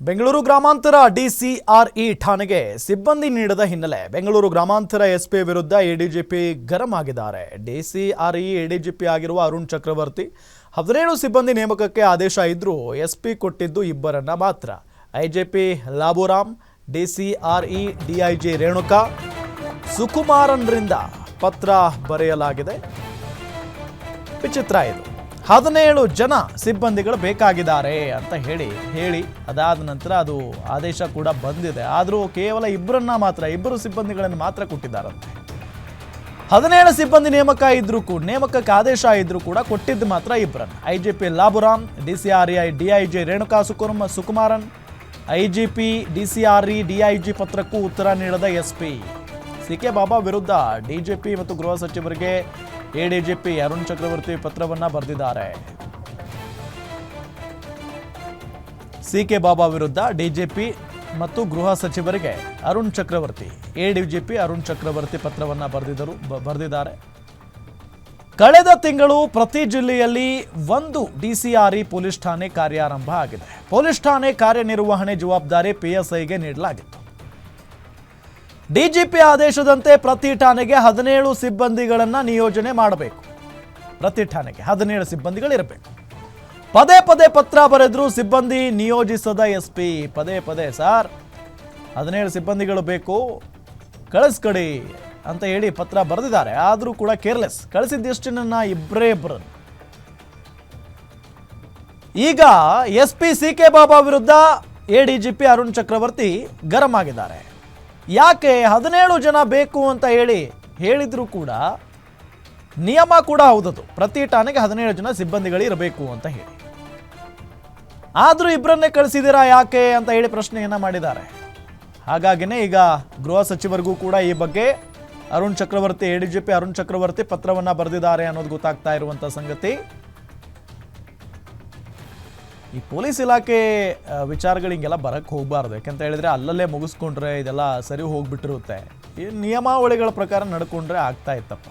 ಬೆಂಗಳೂರು ಗ್ರಾಮಾಂತರ ಡಿಸಿಆರ್ಇ ಠಾಣೆಗೆ ಸಿಬ್ಬಂದಿ ನೀಡದ ಹಿನ್ನೆಲೆ ಬೆಂಗಳೂರು ಗ್ರಾಮಾಂತರ ಎಸ್ಪಿ ವಿರುದ್ಧ ಎಡಿಜಿಪಿ ಗರಂ ಆಗಿದ್ದಾರೆ. ಡಿಸಿಆರ್ಇ ಎಡಿಜಿಪಿ ಆಗಿರುವ ಅರುಣ್ ಚಕ್ರವರ್ತಿ ಹದಿನೇಳು ಸಿಬ್ಬಂದಿ ನೇಮಕಕ್ಕೆ ಆದೇಶ ಇದ್ರೂ ಎಸ್ಪಿ ಕೊಟ್ಟಿದ್ದು ಇಬ್ಬರನ್ನ ಮಾತ್ರ. IGP Laburam, DCRE DIG Renuka, ಸುಕುಮಾರನ್ರಿಂದ ಪತ್ರ ಬರೆಯಲಾಗಿದೆ. ವಿಚಿತ್ರ ಇದು. ಹದಿನೇಳು ಜನ ಸಿಬ್ಬಂದಿಗಳು ಬೇಕಾಗಿದ್ದಾರೆ ಅಂತ ಹೇಳಿ ಹೇಳಿ, ಅದಾದ ನಂತರ ಅದು ಆದೇಶ ಕೂಡ ಬಂದಿದೆ. ಆದರೂ ಕೇವಲ ಇಬ್ಬರನ್ನ ಮಾತ್ರ, ಇಬ್ಬರು ಸಿಬ್ಬಂದಿಗಳನ್ನು ಮಾತ್ರ ಕೊಟ್ಟಿದ್ದಾರಂತೆ. ಹದಿನೇಳು ಸಿಬ್ಬಂದಿ ನೇಮಕ ಇದ್ರೂ ಕೂಡ ನೇಮಕಕ್ಕೆ ಆದೇಶ ಇದ್ರೂ ಕೂಡ ಕೊಟ್ಟಿದ್ದು ಮಾತ್ರ ಇಬ್ಬರನ್ನು. I G P Laburam D C R I D I G Renuka ಸುಕುರ್ಮ, Sukumaran I G P D C R E D I G ಪತ್ರಕ್ಕೂ ಉತ್ತರ ನೀಡದ S P C K Baba ವಿರುದ್ಧ ಡಿಜಿಪಿ ಮತ್ತು ಗೃಹ ಸಚಿವರಿಗೆ ಎಡಿಜಿಪಿ ಅರುಣ್ ಚಕ್ರವರ್ತಿ ಪತ್ರವನ್ನ ಬರೆದಿದ್ದಾರೆ. ಸಿಕೆ ಬಾಬಾ ವಿರುದ್ಧ DGP ಮತ್ತು ಗೃಹ ಸಚಿವರಿಗೆ ಅರುಣ್ ಚಕ್ರವರ್ತಿ, ಎಡಿಜಿಪಿ ಅರುಣ್ ಚಕ್ರವರ್ತಿ ಪತ್ರವನ್ನ ಬರೆದಿದ್ದರು ಬರೆದಿದ್ದಾರೆ. ಕಳೆದ ತಿಂಗಳು ಪ್ರತಿ ಜಿಲ್ಲೆಯಲ್ಲಿ ಒಂದು ಡಿಸಿಆರ್ಇ ಪೊಲೀಸ್ ಠಾಣೆ ಕಾರ್ಯಾರಂಭ ಆಗಿದೆ. ಪೊಲೀಸ್ ಠಾಣೆ ಕಾರ್ಯನಿರ್ವಹಣೆ ಜವಾಬ್ದಾರಿ ಪಿಎಸ್ಐಗೆ ನೀಡಲಾಗಿತ್ತು. ಡಿಜಿಪಿ ಆದೇಶದಂತೆ ಪ್ರತಿ ಠಾಣೆಗೆ ಹದಿನೇಳು ಸಿಬ್ಬಂದಿಗಳನ್ನು ನಿಯೋಜನೆ ಮಾಡಬೇಕು. ಪ್ರತಿ ಠಾಣೆಗೆ ಹದಿನೇಳು ಸಿಬ್ಬಂದಿಗಳಿರಬೇಕು. ಪದೇ ಪದೇ ಪತ್ರ ಬರೆದ್ರು ಸಿಬ್ಬಂದಿ ನಿಯೋಜಿಸದ ಎಸ್ ಪಿ, ಪದೇ ಪದೇ, ಸರ್, ಹದಿನೇಳು ಸಿಬ್ಬಂದಿಗಳು ಬೇಕು, ಕಳಿಸ್ಕೊಡಿ ಅಂತ ಹೇಳಿ ಪತ್ರ ಬರೆದಿದ್ದಾರೆ. ಆದರೂ ಕೂಡ ಕೇರ್ಲೆಸ್ ಕಳಿಸಿದ್ದೆಷ್ಟನ್ನ ಇಬ್ಬರೇ ಇಬ್ಬರನ್ನು ಈಗ S P C K Baba ವಿರುದ್ಧ ಎಡಿಜಿಪಿ ಅರುಣ್ ಚಕ್ರವರ್ತಿ ಗರಂ ಆಗಿದ್ದಾರೆ. ಯಾಕೆ ಹದಿನೇಳು ಜನ ಬೇಕು ಅಂತ ಹೇಳಿ ಹೇಳಿದರೂ ಕೂಡ ನಿಯಮ ಕೂಡ ಹೌದದು. ಪ್ರತಿ ಠಾಣೆಗೆ ಹದಿನೇಳು ಜನ ಸಿಬ್ಬಂದಿಗಳು ಇರಬೇಕು ಅಂತ ಹೇಳಿ. ಆದರೂ ಇಬ್ಬರನ್ನೇ ಕಳಿಸಿದಿರಾ ಯಾಕೆ ಅಂತ ಹೇಳಿ ಪ್ರಶ್ನೆಯನ್ನ ಮಾಡಿದ್ದಾರೆ. ಹಾಗಾಗಿನೇ ಈಗ ಗೃಹ ಸಚಿವರಿಗೂ ಕೂಡ ಈ ಬಗ್ಗೆ Arun Chakravarthi, A D G P Arun Chakravarthi ಪತ್ರವನ್ನ ಬರೆದಿದ್ದಾರೆ ಅನ್ನೋದು ಗೊತ್ತಾಗ್ತಾ ಇರುವಂತ ಸಂಗತಿ. ಈ ಪೊಲೀಸ್ ಇಲಾಖೆ ವಿಚಾರಗಳು ಹಿಂಗೆಲ್ಲ ಬರಕ್ಕೆ ಹೋಗಬಾರ್ದು. ಯಾಕಂತ ಹೇಳಿದ್ರೆ ಅಲ್ಲಲ್ಲೇ ಮುಗಿಸ್ಕೊಂಡ್ರೆ ಇದೆಲ್ಲ ಸರಿ ಹೋಗ್ಬಿಟ್ಟಿರುತ್ತೆ. ಈ ನಿಯಮಾವಳಿಗಳ ಪ್ರಕಾರ ನಡ್ಕೊಂಡ್ರೆ ಆಗ್ತಾ ಇತ್ತಪ್ಪ.